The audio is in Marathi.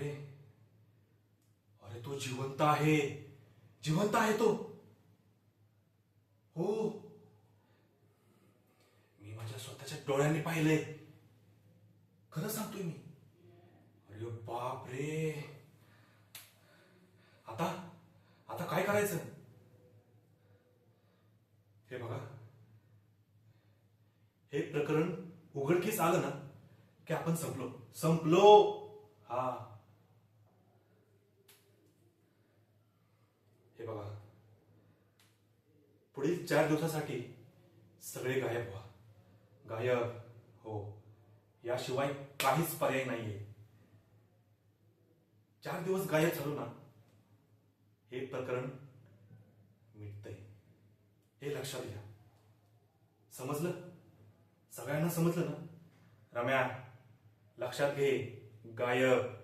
अरे अरे तो जिवंत आहे. जिवंत आहे तो. हो. मी माझ्या स्वतःच्या डोळ्यांनी पाहिलंय. खरं सांगतोय मी. अरे बाप रे. आता आता काय करायचं? हे बघा. हे प्रकरण उघडकीस आलं ना की आपण संपलो. संपलो. हा. हे बघा. पुढील चार दिवसासाठी सगळे गायब व्हा. गायब हो. याशिवाय काहीच पर्याय नाहीये. चार दिवस गायब झालो ना हे प्रकरण मिटतंय. हे लक्षात घ्या. समजलं? सगळ्यांना समजलं ना? रम्या लक्षात घे. गायब.